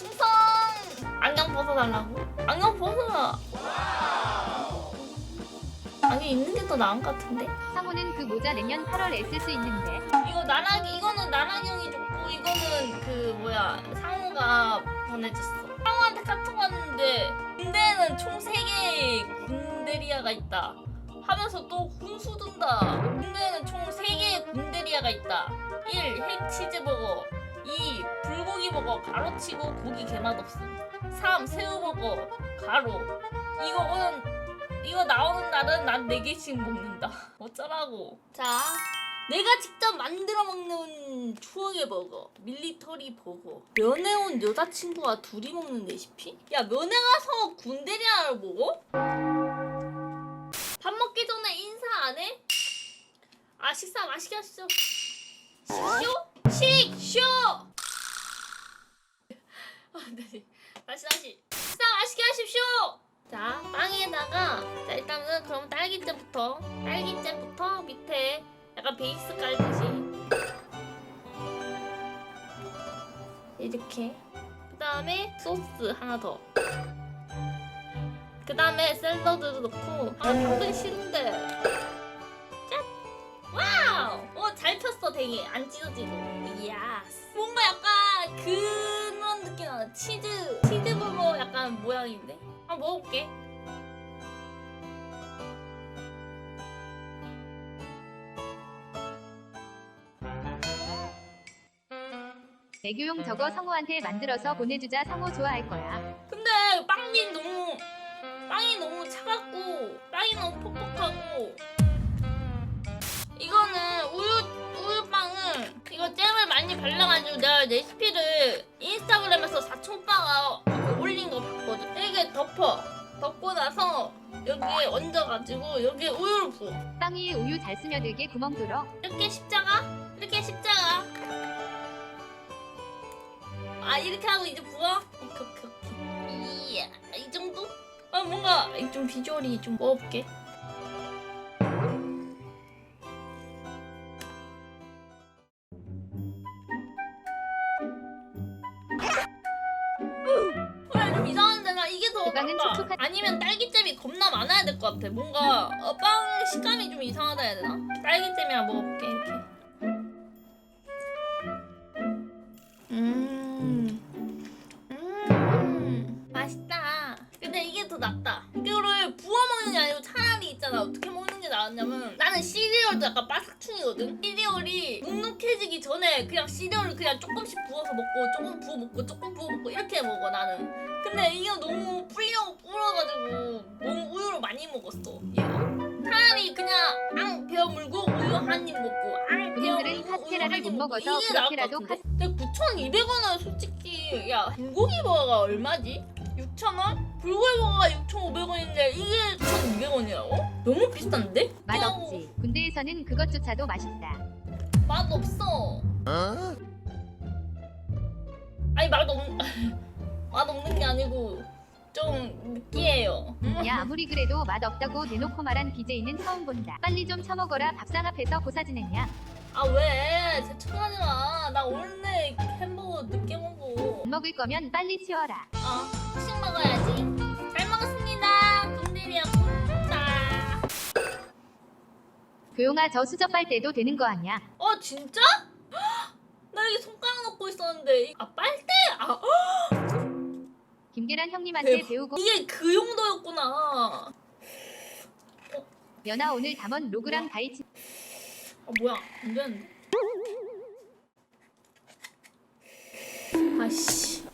충성! 안경 벗어달라고? 안경 벗어라. 안경 있는 게 더 나은 것 같은데? 상호는 그 모자 내년 8월에 쓸 수 있는데 이거 나락이 이거는 나락이 형이 줬고 이거는 그 뭐야 상호가 보내줬어. 상호한테 카톡 왔는데 군대에는 총 3개의 군대리아가 있다. 하면서 또 훈수 둔다. 군대에는 총 3개의 군대리아가 있다. 1. 핵치즈버거 2. 불고기버거 가로치고 고기 개맛 없음 3. 새우버거 가로 이거는 이거 나오는 날은 난 4개씩 먹는다 어쩌라고 자 내가 직접 만들어 먹는 추억의 버거 밀리터리 버거 면회 온 여자친구와 둘이 먹는 레시피? 야 면회 가서 군대리아를 먹어? 밥 먹기 전에 인사 안 해? 아 식사 맛있게 하시죠 식쇼? 식쇼! 아, 네. 다시 다시. 식사 맛있게 하십시오! 자 빵에다가 자 일단은 그럼 딸기잼부터 딸기잼부터 밑에 약간 베이스 깔듯이. 이렇게. 그 다음에 소스 하나 더. 그 다음에 샐러드도 넣고. 아 당근 싫은데. 짠! 와우! 어잘 폈어 되게. 안 찢어지고. 이야. 뭔가 약간 그 런 느낌 나는 치즈 치즈 버거 약간 모양인데? 한번 먹어볼게. 애교용 저거 상호한테 만들어서 보내주자 상호 좋아할 거야. 근데 빵이 너무 빵이 너무 차갑고 빵이 너무 퍽퍽하고. 이거는 우유 우유빵을 이거 잼을 많이 발라가지고 내가 레시피를 인스타그램에서 사촌빠가 그 올린 거 봤거든. 이게 덮어. 덮고 나서 여기에 얹어가지고 여기에 우유를 부어. 빵 위에 우유 잘 스며들게 구멍 뚫어. 이렇게 십자가? 이렇게 십자가? 아 이렇게 하고 이제 부어? 오케이 오케이 오케이. 이야 이 정도? 아 뭔가 좀 비주얼이 좀 먹어볼게 그래 좀 이상한데 나 이게 더. 촉촉한- 아니면 딸기잼이 겁나 많아야 될 것 같아 뭔가 어, 빵 식감이 좀 이상하다 해야 되나 딸기잼이랑 먹어볼게 이렇게 음, 음, 맛있다. 근데 이게 더 낫다. 이거를 부어 먹는 게 아니고 차라리 있잖아. 어떻게 먹는 게 나았냐면 나는 시리얼도 약간 바삭충이거든. 시리얼이 눅눅해지기 전에 그냥 시리얼을 그냥 조금씩 부어서 먹고 조금 부어 먹고 조금 부어 먹고 이렇게 먹어 나는. 근데 이거 너무 불려 불어가지고 너무 우유를 많이 먹었어. 얘가. 차라리 그냥 앙 베어 물고 우유 한 입 먹고 앙 베어 본인들은 물고 우유 카스테라를 한입 못 먹고 먹어서 이게 나을 것 그렇게라도 같은데? 근데 9,200원은 솔직히 야 불고기 버거가 얼마지? 6,000원? 불고기 버거가 6,500원인데 이게 1,200원이라고? 너무 비싼데? 맛없지. 군대에서는 그것조차도 맛있다. 맛 없어. 아니 맛 없. 맛 없는 게 아니고 좀 느끼해요. 음. 야 아무리 그래도 맛 없다고 대놓고 말한 BJ는 처음 본다. 빨리 좀 처먹어라 밥상 앞에서 고사 지냈냐? 아 왜? 제쳐하지 마. 나 원래 햄버거 늦게 먹어. 못 먹을 거면 빨리 치워라. 어, 후식 먹어야지. 잘 먹었습니다. 군대리야 굽다. 교용아 저 수저 빨 때도 되는 거 아니야? 어 진짜? 헉! 나 여기 손가락 넣고 있었는데 아 빨대? 아 헉! 김계란 형님한테 대박. 배우고 이게 그 용도였구나. 연아 오늘 담원 로그랑 다이치 아 뭐야 안 되는데? 아씨